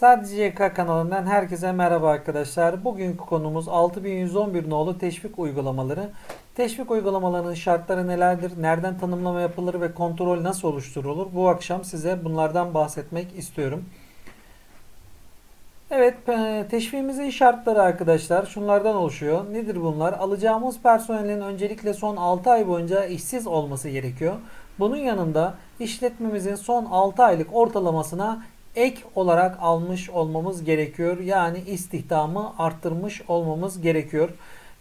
Sadece YK kanalından herkese merhaba arkadaşlar. Bugünkü konumuz 6111 nolu teşvik uygulamaları. Teşvik uygulamalarının şartları nelerdir? Nereden tanımlama yapılır ve kontrol nasıl oluşturulur? Bu akşam size bunlardan bahsetmek istiyorum. Evet, e, teşviğimizin şartları arkadaşlar şunlardan oluşuyor. Nedir bunlar? Alacağımız personelin öncelikle son 6 ay boyunca işsiz olması gerekiyor. Bunun yanında işletmemizin son 6 aylık ortalamasına ek olarak almış olmamız gerekiyor. Yani istihdamı arttırmış olmamız gerekiyor.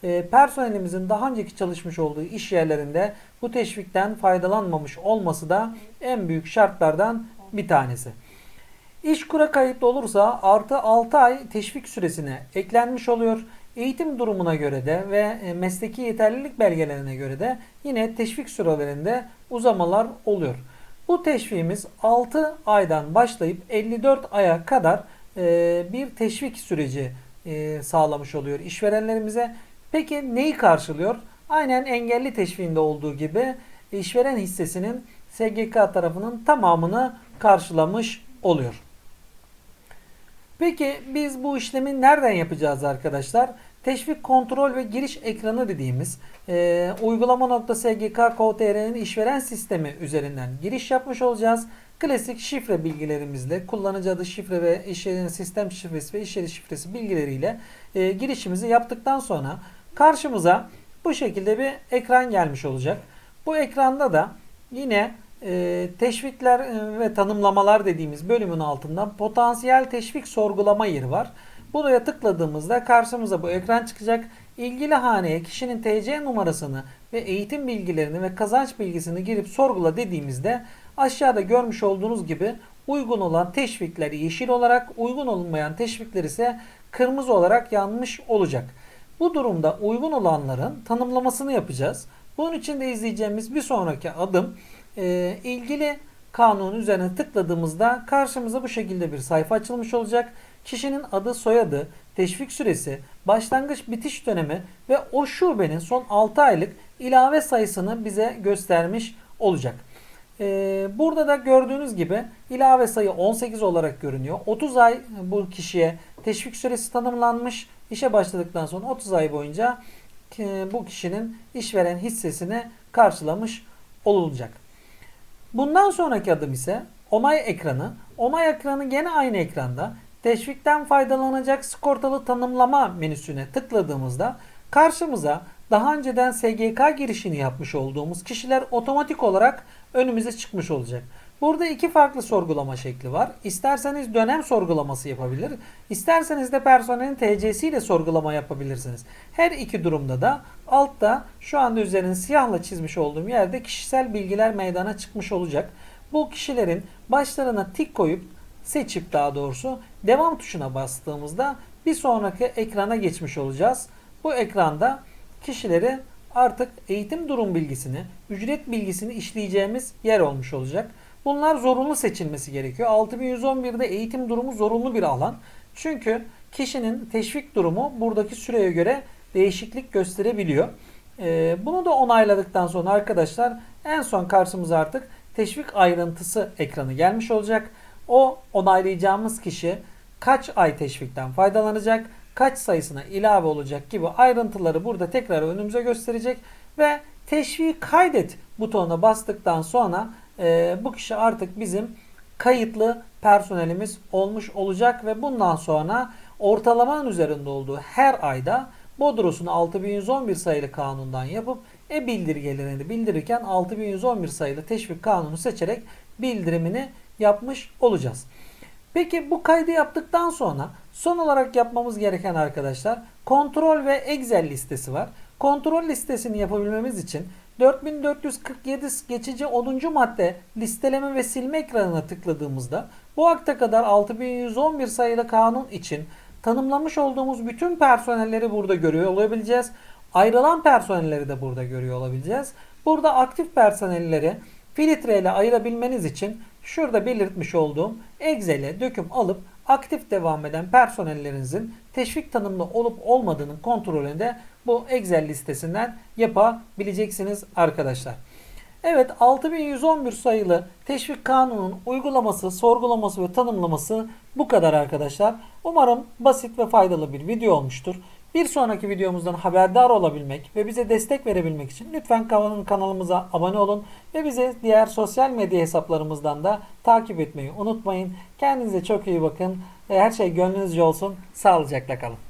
E, personelimizin daha önceki çalışmış olduğu iş yerlerinde bu teşvikten faydalanmamış olması da en büyük şartlardan bir tanesi. İşkura kayıtlı olursa artı 6 ay teşvik süresine eklenmiş oluyor. Eğitim durumuna göre de ve e, mesleki yeterlilik belgelerine göre de yine teşvik sürelerinde uzamalar oluyor. Bu teşviğimiz 6 aydan başlayıp 54 aya kadar e, bir teşvik süreci e, sağlamış oluyor işverenlerimize. Peki neyi karşılıyor? Aynen engelli teşviğinde olduğu gibi işveren hissesinin SGK tarafının tamamını karşılamış oluyor. Peki biz bu işlemi nereden yapacağız arkadaşlar? Teşvik kontrol ve giriş ekranı dediğimiz e, uygulama.sgk.co.tr'nin işveren sistemi üzerinden giriş yapmış olacağız. Klasik şifre bilgilerimizle kullanıcı adı şifre ve iş yerinin sistem şifresi ve iş yeri şifresi bilgileriyle e, girişimizi yaptıktan sonra karşımıza bu şekilde bir ekran gelmiş olacak. Bu ekranda da yine e, teşvikler e, ve tanımlamalar dediğimiz bölümün altında potansiyel teşvik sorgulama yeri var. Buraya tıkladığımızda karşımıza bu ekran çıkacak. İlgili haneye kişinin TC numarasını ve eğitim bilgilerini ve kazanç bilgisini girip sorgula dediğimizde aşağıda görmüş olduğunuz gibi uygun olan teşvikler yeşil olarak uygun olmayan teşvikler ise kırmızı olarak yanmış olacak. Bu durumda uygun olanların tanımlamasını yapacağız. Bunun için de izleyeceğimiz bir sonraki adım e, ilgili kanun üzerine tıkladığımızda karşımıza bu şekilde bir sayfa açılmış olacak. Kişinin adı, soyadı, teşvik süresi, başlangıç bitiş dönemi ve o şubenin son 6 aylık ilave sayısını bize göstermiş olacak. Ee, burada da gördüğünüz gibi ilave sayı 18 olarak görünüyor. 30 ay bu kişiye teşvik süresi tanımlanmış. İşe başladıktan sonra 30 ay boyunca e, bu kişinin işveren hissesini karşılamış olacak. Bundan sonraki adım ise onay ekranı. Onay ekranı gene aynı ekranda. Teşvikten faydalanacak sigortalı tanımlama menüsüne tıkladığımızda karşımıza daha önceden SGK girişini yapmış olduğumuz kişiler otomatik olarak önümüze çıkmış olacak. Burada iki farklı sorgulama şekli var. İsterseniz dönem sorgulaması yapabilir. isterseniz de personelin TC'si ile sorgulama yapabilirsiniz. Her iki durumda da altta şu anda üzerine siyahla çizmiş olduğum yerde kişisel bilgiler meydana çıkmış olacak. Bu kişilerin başlarına tik koyup seçip daha doğrusu devam tuşuna bastığımızda bir sonraki ekrana geçmiş olacağız. Bu ekranda kişileri artık eğitim durum bilgisini, ücret bilgisini işleyeceğimiz yer olmuş olacak. Bunlar zorunlu seçilmesi gerekiyor. 6111'de eğitim durumu zorunlu bir alan. Çünkü kişinin teşvik durumu buradaki süreye göre değişiklik gösterebiliyor. Ee, bunu da onayladıktan sonra arkadaşlar en son karşımıza artık teşvik ayrıntısı ekranı gelmiş olacak. O onaylayacağımız kişi kaç ay teşvikten faydalanacak, kaç sayısına ilave olacak gibi ayrıntıları burada tekrar önümüze gösterecek ve teşvik kaydet butonuna bastıktan sonra e, bu kişi artık bizim kayıtlı personelimiz olmuş olacak ve bundan sonra ortalamanın üzerinde olduğu her ayda Bodros'unu 6111 sayılı kanundan yapıp e-bildirgelerini bildirirken 6111 sayılı teşvik kanunu seçerek bildirimini yapmış olacağız. Peki bu kaydı yaptıktan sonra son olarak yapmamız gereken arkadaşlar kontrol ve Excel listesi var. Kontrol listesini yapabilmemiz için 4447 geçici 10. madde listeleme ve silme ekranına tıkladığımızda bu akta kadar 6111 sayılı kanun için tanımlamış olduğumuz bütün personelleri burada görüyor olabileceğiz. Ayrılan personelleri de burada görüyor olabileceğiz. Burada aktif personelleri filtreyle ayırabilmeniz için şurada belirtmiş olduğum Excel'e döküm alıp aktif devam eden personellerinizin teşvik tanımlı olup olmadığının kontrolünü de bu Excel listesinden yapabileceksiniz arkadaşlar. Evet 6111 sayılı teşvik kanunun uygulaması, sorgulaması ve tanımlaması bu kadar arkadaşlar. Umarım basit ve faydalı bir video olmuştur. Bir sonraki videomuzdan haberdar olabilmek ve bize destek verebilmek için lütfen kanalımıza abone olun ve bize diğer sosyal medya hesaplarımızdan da takip etmeyi unutmayın. Kendinize çok iyi bakın. Her şey gönlünüzce olsun. Sağlıcakla kalın.